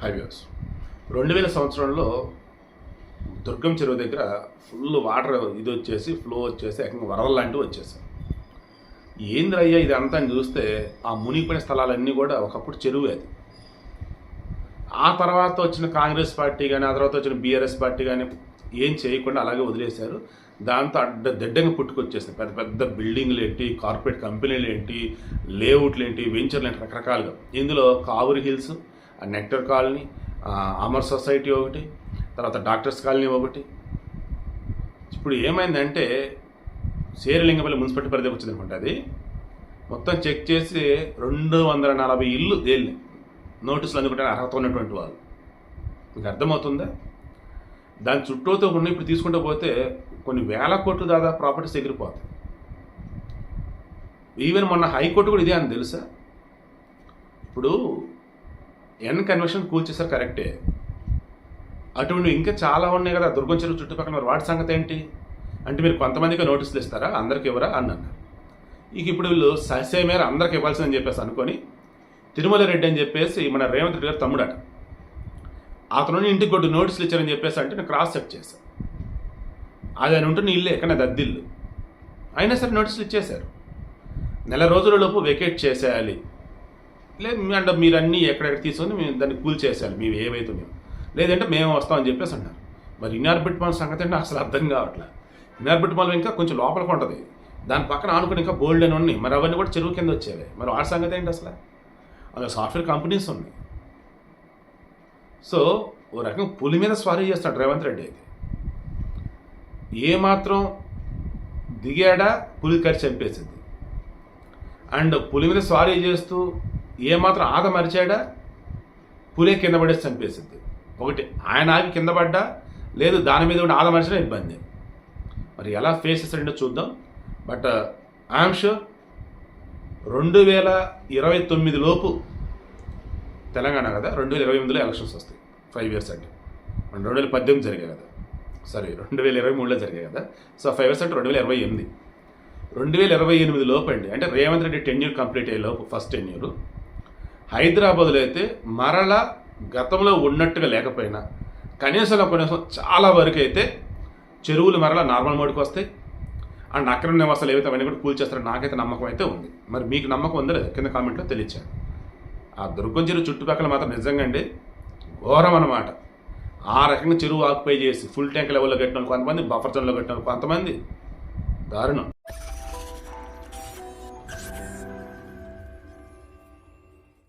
Highways. రెండు వేల సంవత్సరంలో దుర్గం చెరువు దగ్గర ఫుల్ వాటర్ ఇది వచ్చేసి ఫ్లో వచ్చేసి ఏకంగా వరద లాంటివి వచ్చేసాయి. ఏంద్రయ్యా ఇది అంతా చూస్తే ఆ మునిగిపోయిన స్థలాలన్నీ కూడా ఒకప్పుడు చెరువు అది. ఆ తర్వాత వచ్చిన కాంగ్రెస్ పార్టీ కానీ ఆ తర్వాత వచ్చిన బీఆర్ఎస్ పార్టీ కానీ ఏం చేయకుండా అలాగే వదిలేశారు. దాంతో అడ్డ దిడ్డంగా పుట్టుకొచ్చేసింది పెద్ద పెద్ద బిల్డింగ్లు ఏంటి కార్పొరేట్ కంపెనీలు ఏంటి లేఅవుట్లు ఏంటి వెంచర్లు ఏంటి రకరకాలుగా. ఇందులో Kavuri hills nectar colony Amar society ఒకటి తర్వాత డాక్టర్స్ కాలనీ ఒకటి. ఇప్పుడు ఏమైందంటే శేరలింగపల్లి మున్సిపాలిటీ పరిధికి వచ్చింది అనుకుంటా అది. మొత్తం చెక్ చేసి రెండు వందల నలభై ఇల్లు తేలి నోటీసులు అందుకుంటే అర్హత ఉన్నటువంటి వాళ్ళు. మీకు అర్థమవుతుందా? దాని చుట్టూతో ఉన్న ఇప్పుడు తీసుకుంటూ పోతే కొన్ని వేల కోట్లు దాదాపు ప్రాపర్టీస్ ఎగిరిపోతాయి. ఈవెన్ మొన్న హైకోర్టు కూడా ఇదే అని తెలుసా? ఇప్పుడు ఎన్ కన్వెన్షన్ కూల్చేసారు కరెక్టే అటువంటి ఇంకా చాలా ఉన్నాయి కదా దుర్గం చెరువు చుట్టుపక్కల మరి వాటి సంగతి ఏంటి? అంటే మీరు కొంతమందికి నోటీసులు ఇస్తారా? అందరికి ఇవ్వరా? అన్నారు. ఇక ఇప్పుడు వీళ్ళు ససే మేర అందరికి ఇవ్వాల్సిందని చెప్పేసి అనుకొని తిరుమల రెడ్డి అని చెప్పేసి మన రేవంత్ రెడ్డి గారు తమ్ముడట అతను ఇంటికి కొట్టు నోటీసులు ఇచ్చారని చెప్పేసి అంటే నేను క్రాస్ చెక్ చేశాను అది ఆయన ఉంటున్న ఇల్లు ఎక్కడ దద్దిల్లు అయినా సరే నోటీసులు ఇచ్చేశారు. నెల రోజులలోపు వెకేట్ చేసేయాలి. లేదు మీ అంటే మీరు అన్నీ ఎక్కడెక్కడ తీసుకొని మేము దాన్ని కూల్ చేసేయాలి. మేము ఏవైతే మేము. లేదంటే మేము వస్తామని చెప్పేసి అన్నారు. మరి ఇన్ఆర్బిట్ మాల్ సంగతి అంటే అసలు అర్థం కావట్లేదు. ఇన్ఆర్బిట్ మాల్ ఇంకా కొంచెం లోపలికి ఉంటుంది. దాని పక్కన ఆనుకుని ఇంకా బోల్డ్ అని ఉన్నాయి. మరి అవన్నీ కూడా చెరువు కింద వచ్చేవి. మరి వాటి సంగతి ఏంటి అసలు? అలా సాఫ్ట్వేర్ కంపెనీస్ ఉన్నాయి. సో ఓ రకం పులి మీద స్వారీ చేస్తాడు రేవంత్ రెడ్డి అయితే. ఏమాత్రం దిగాడా పులి కరి చంపేసింది. అండ్ పులి మీద స్వారీ చేస్తూ ఏమాత్రం ఆగ మరిచాడా? పులే కింద పడేసి చంపేసింది. ఒకటి ఆయన ఆగి కింద పడ్డా? లేదు దాని మీద కూడా ఆగమరిచడం ఇబ్బంది. మరి ఎలా ఫేస్ చేస్తాడో చూద్దాం. బట్ uh, ఐఎమ్ షూర్ రెండు వేల ఇరవై తొమ్మిది లోపు తెలంగాణ కదా రెండు వేల ఇరవై ఎనిమిదిలో ఎలక్షన్స్ వస్తాయి. ఫైవ్ ఇయర్స్ అంటే. రెండు వేల పద్దెనిమిది జరిగాయి కదా. సారీ రెండు వేల ఇరవై మూడులో జరిగాయి కదా. సో ఫైవ్ ఇయర్స్ అంటే రెండు వేల ఇరవై ఎనిమిది. రెండు వేల ఇరవై ఎనిమిది లోపు అండి అంటే రేవంత్ రెడ్డి టెన్యూర్ కంప్లీట్ అయ్యే లోపు ఫస్ట్ టెన్యూర్ హైదరాబాద్లో అయితే మరల గతంలో ఉన్నట్టుగా లేకపోయినా కనీసం కనీసం చాలా వరకు అయితే చెరువులు మరల నార్మల్ మోడ్కి వస్తాయి. అండ్ అక్రమ నివాసాలు ఏవైతే అవన్నీ కూడా కూల్ చేస్తారో నాకైతే నమ్మకం అయితే ఉంది. మరి మీకు నమ్మకం ఉందో లేదా? కింద కామెంట్లో తెలియచాను ఆ దుర్గం చెరువు చుట్టుపక్కల మాత్రం నిజంగా అండి ఘోరం అన్నమాట. ఆ రకంగా చెరువు ఆక్యుపై చేసి ఫుల్ ట్యాంక్ లెవెల్లో కట్టిన కొంతమంది బఫర్ జోన్లో కట్టిన కొంతమంది. దారుణం.